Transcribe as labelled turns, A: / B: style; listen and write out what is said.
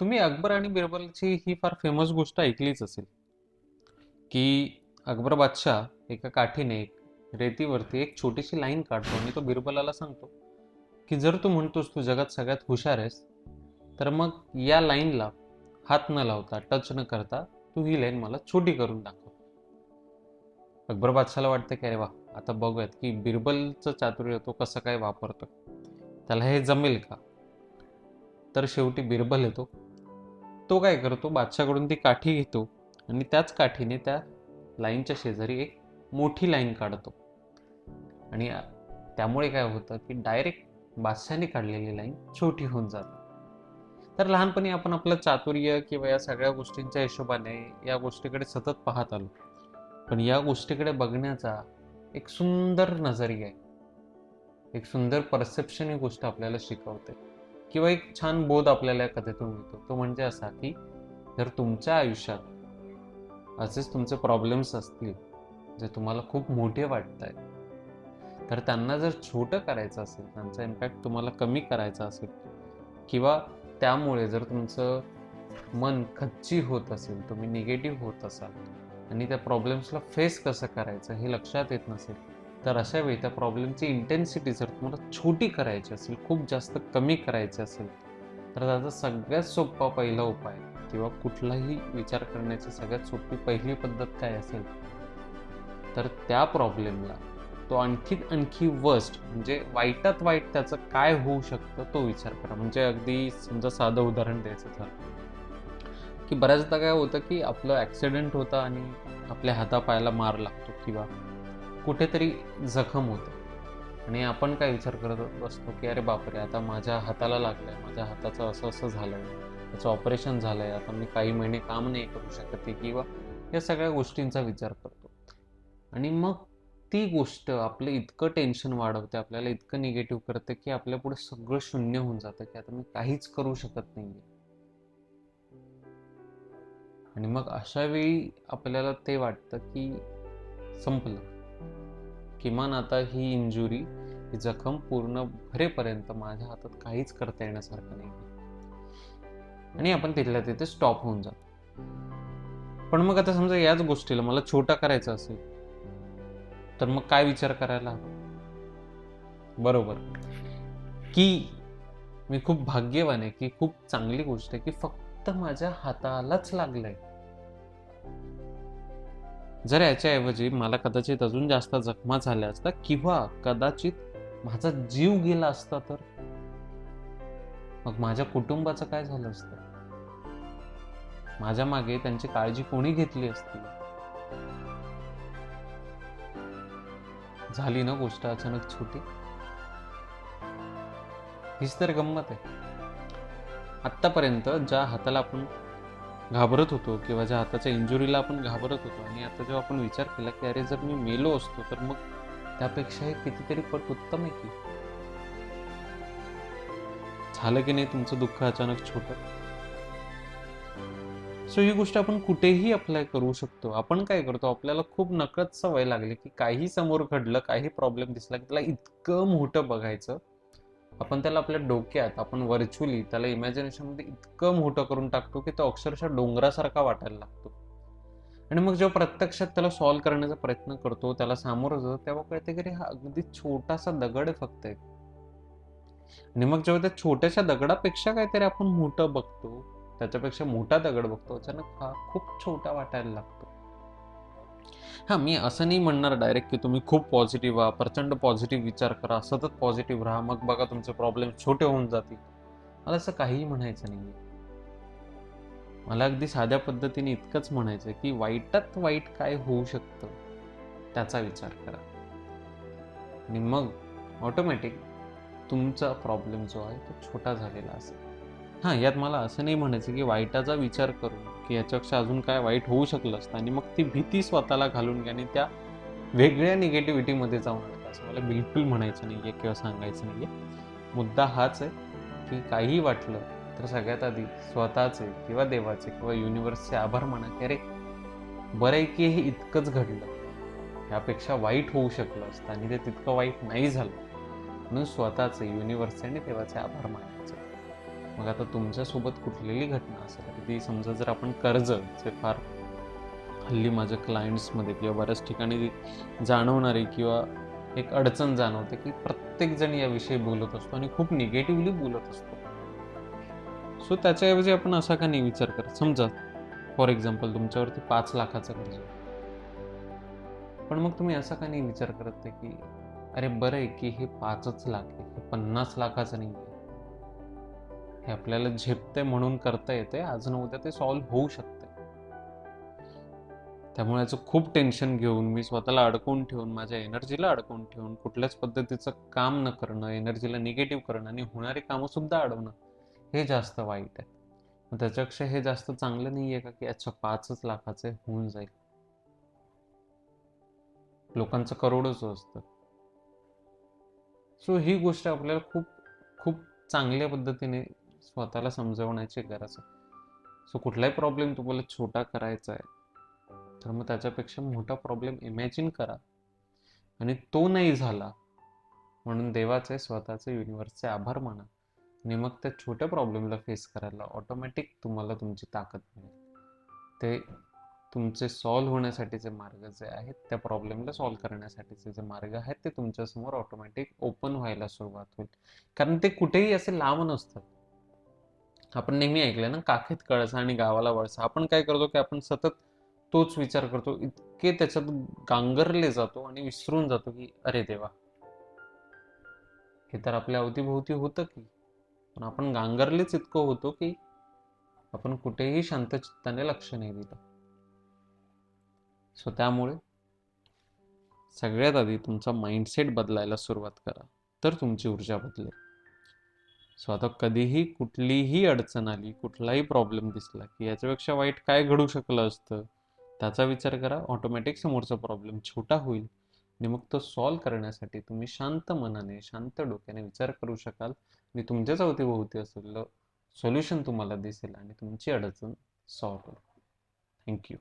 A: तुम्ही अकबर आणि बिरबलची ही फार फेमस गोष्ट ऐकलीच असेल. की अकबर बादशाह एका काठीने रेतीवरती एक छोटीशी लाईन काढतो आणि तो बिरबलाला सांगतो की जर तू म्हणतोस तू जगात सगळ्यात हुशार आहेस तर मग या लाईनला हात न लावता टच न करता तू ही लाईन मला छोटी करून दाखव. अकबर बादशाला वाटतं की अरे वा आता बघूयात की बिरबलचं चातुर्य तो कसं काय वापरतो त्याला हे जमेल का? तर शेवटी बिरबल येतो. तो काय करतो? बादशाकडून ती काठी घेतो आणि त्याच काठीने त्या लाईनच्या शेजारी एक मोठी लाईन काढतो. आणि त्यामुळे काय होतं की डायरेक्ट बादशाने काढलेली लाईन छोटी होऊन जाते. तर लहानपणी आपण आपलं चातुर्य किंवा या सगळ्या गोष्टींच्या हिशोबाने या गोष्टीकडे सतत पाहत आलो. पण या गोष्टीकडे बघण्याचा एक सुंदर नजरिया आहे. एक सुंदर परसेप्शन ही गोष्ट आपल्याला शिकवते. किंवा एक छान बोध आपल्याला या कथेतून मिळतो. तो म्हणजे असा की जर तुमच्या आयुष्यात असेच तुमचे प्रॉब्लेम्स असतील जे तुम्हाला खूप मोठे वाटत आहेत तर त्यांना जर छोटं करायचं असेल त्यांचा इम्पॅक्ट तुम्हाला कमी करायचा असेल किंवा त्यामुळे जर तुमचं मन खच्ची होत असेल तुम्ही निगेटिव्ह होत असाल आणि त्या प्रॉब्लेम्सला फेस कसं करायचं हे लक्षात येत नसेल तर अशा वेळी त्या प्रॉब्लेमची इंटेन्सिटी जर तुम्हाला छोटी करायची असेल खूप जास्त कमी करायची असेल तर त्याचा सगळ्यात सोपा पहिला उपाय किंवा कुठलाही विचार करण्याची सगळ्यात सोपी पहिली पद्धत काय असेल तर त्या प्रॉब्लेमला तो आणखी आणखी वर्स्ट म्हणजे वाईटात वाईट त्याचं काय होऊ शकतं तो विचार करा. म्हणजे अगदी समजा साधं उदाहरण द्यायचं झालं की बऱ्याचदा काय होतं की आपलं ॲक्सिडेंट होता आणि आपल्या हातापायाला मार लागतो किंवा कुठेतरी जखम होते. आणि आपण काय विचार करत असतो की अरे बापरे आता माझ्या हाताला लागलं आहे माझ्या हाताचं असं असं झालं आहे त्याचं ऑपरेशन झालं आहे आता मी काही महिने काम नाही करू शकत आहे किंवा या सगळ्या गोष्टींचा विचार करतो. आणि मग ती गोष्ट आपलं इतकं टेन्शन वाढवते आपल्याला इतकं निगेटिव्ह करते की आपल्या पुढे सगळं शून्य होऊन जातं की आता मी काहीच करू शकत नाही आणि मग अशा वेळी आपल्याला ते वाटतं की संपलं. किमान आता ही इंजुरी ही जखम पूर्ण भरेपर्यंत माझ्या हातात काहीच करता येण्यासारखं नाही. आणि आपण तिथल्या तिथे स्टॉप होऊन जातो. पण मग आता समजा याच गोष्टीला मला छोटा करायचा असेल तर मग काय विचार करायला बरोबर. की मी खूप भाग्यवान आहे की खूप चांगली गोष्ट आहे की फक्त माझ्या हातालाच लागलंय. जर याच्याऐवजी मला कदाचित अजून जास्त जखमा झाल्या असता किंवा कदाचित माझा जीव गेला असता तर? मग माझ्या कुटुंबाचं काय झालं असतं? माझ्या मागे त्यांची काळजी कोणी घेतली असती? झाली ना गोष्ट अचानक छोटी? हीच तर गंमत आहे. आत्तापर्यंत ज्या हाताला आपण घाबरत होतो किंवा ज्या हाताच्या इंजुरीला आपण घाबरत होतो. आणि आता जेव्हा आपण विचार केला की अरे जर मी मेलो असतो तर मग त्यापेक्षा हे कितीतरी पट उत्तम आहे की? झालं की नाही तुमचं दुःख अचानक छोट? सो ही गोष्ट आपण कुठेही अप्लाय करू शकतो. आपण काय करतो? आपल्याला खूप नकळत सवय लागली की काही समोर घडलं काही प्रॉब्लेम दिसला की त्याला इतकं मोठं बघायचं. आपण त्याला आपल्या डोक्यात आपण व्हर्च्युअली त्याला इमॅजिनेशनमध्ये इतकं मोठं करून टाकतो की तो अक्षरशः डोंगरासारखा वाटायला लागतो. आणि मग जेव्हा प्रत्यक्षात त्याला सॉल्व्ह करण्याचा प्रयत्न करतो त्याला सामोरं जातो तेव्हा कळते की हा अगदी छोटासा दगड आहे फक्त एक आणि मग जेव्हा त्या छोट्याशा दगडापेक्षा काहीतरी आपण मोठं बघतो त्याच्यापेक्षा मोठा दगड बघतो अचानक हा खूप छोटा वाटायला लागतो. हा मी असं नाही म्हणणार डायरेक्ट की तुम्ही खूप पॉझिटिव्ह व्हा प्रचंड पॉझिटिव्ह विचार करा सतत पॉझिटिव्ह राहा मग बघा तुमचे प्रॉब्लेम छोटे होऊन जातील. मला असं काहीही म्हणायचं नाही मला अगदी साध्या पद्धतीने इतकंच म्हणायचं की वाईटात वाईट काय होऊ शकतं त्याचा विचार करा. आणि मग ऑटोमॅटिक तुमचा प्रॉब्लेम जो आहे तो छोटा झालेला असेल. हां यात मला असं नाही म्हणायचं की वाईटाचा विचार करून की याच्यापेक्षा अजून काय वाईट होऊ शकलं असतं आणि मग ती भीती स्वतःला घालून घ्या आणि त्या वेगळ्या निगेटिव्हिटीमध्ये जाऊन नका असं मला बिलकुल म्हणायचं नाही आहे किंवा सांगायचं नाही आहे. मुद्दा हाच आहे की काहीही वाटलं तर सगळ्यात आधी स्वतःचे किंवा देवाचे किंवा युनिव्हर्सचे आभार माना की अरे बरं आहे की हे इतकंच घडलं. ह्यापेक्षा वाईट होऊ शकलं असतं आणि ते तितकं वाईट नाही झालं. म्हणून स्वतःचे युनिव्हर्सचे आणि देवाचे आभार मानायचे मग आता तुमच्यासोबत कुठलेली घटना असेल ती समजा जर आपण कर्ज जे फार हल्ली माझ्या क्लायंट्समध्ये किंवा बऱ्याच ठिकाणी जाणवणारी किंवा एक अडचण जाणवते की प्रत्येकजण याविषयी बोलत असतो आणि खूप निगेटिव्हली बोलत असतो. सो त्याच्याऐवजी आपण असा का नाही विचार करत? समजा फॉर एक्झाम्पल तुमच्यावरती पाच लाखाचं कर्ज आहे. पण मग तुम्ही असा का नाही विचार करत आहे की अरे बरं आहे की हे पाचच लाख आहे हे पन्नास लाखाचं नाही आहे हे आपल्याला झेपते म्हणून करता येते आज न उद्या ते सॉल्व्ह होऊ शकते त्यामुळे याचं खूप टेन्शन घेऊन मी स्वतःला अडकून ठेवून माझ्या एनर्जीला अडकून ठेवून कुठल्याच पद्धतीचं काम न करणं एनर्जीला निगेटिव्ह करणं आणि होणारी कामं सुद्धा अडवणं हे जास्त वाईट आहे. मग त्याच्यापेक्षा हे जास्त चांगलं नाही आहे का की अच्छा पाचच लाखाचे होऊन जाईल? लोकांचं करोडच असतं. सो ही गोष्ट आपल्याला खूप खूप चांगल्या पद्धतीने स्वतःला समजवण्याची गरज आहे. सो कुठलाही प्रॉब्लेम तुम्हाला छोटा करायचा आहे तर मग त्याच्यापेक्षा मोठा प्रॉब्लेम इमॅजिन करा. आणि तो नाही झाला म्हणून देवाचे स्वतःचे युनिव्हर्सचे आभार माना. आणि मग त्या छोट्या प्रॉब्लेमला फेस करायला ऑटोमॅटिक तुम्हाला तुमची ताकद मिळेल. ते तुमचे सॉल्व्ह होण्यासाठीचे मार्ग जे आहेत त्या प्रॉब्लेमला सॉल्व्ह करण्यासाठीचे जे मार्ग आहेत ते तुमच्यासमोर ऑटोमॅटिक ओपन व्हायला सुरुवात होईल. कारण ते कुठेही असे लांब नसतात. आपण नेहमी ऐकलं ना काखेत कळसा आणि गावाला वळसा. आपण काय करतो की आपण सतत तोच विचार करतो. इतके त्याच्यात गांगरले जातो आणि विसरून जातो की अरे देवा. हे तर आपल्या अवतीभोवती होतं की. पण आपण गांगरलेच इतकं होतो की आपण कुठेही शांत चित्ताने लक्ष नाही दिलं सो त्यामुळे सगळ्यात आधी तुमचा माइंडसेट बदलायला सुरुवात करा. तर तुमची ऊर्जा बदलेल. सो आता कधीही कुठलीही अडचण आली कुठलाही प्रॉब्लेम दिसला की याच्यापेक्षा वाईट काय घडू शकलं असतं त्याचा विचार करा ऑटोमॅटिक समोरचा प्रॉब्लेम छोटा होईल. आणि मग तो सॉल्व्ह करण्यासाठी तुम्ही शांत मनाने शांत डोक्याने विचार करू शकाल. आणि तुमच्याच अवतीभोवती असलेलं सोल्युशन तुम्हाला दिसेल आणि तुमची अडचण सॉल्व्ह होईल. थँक्यू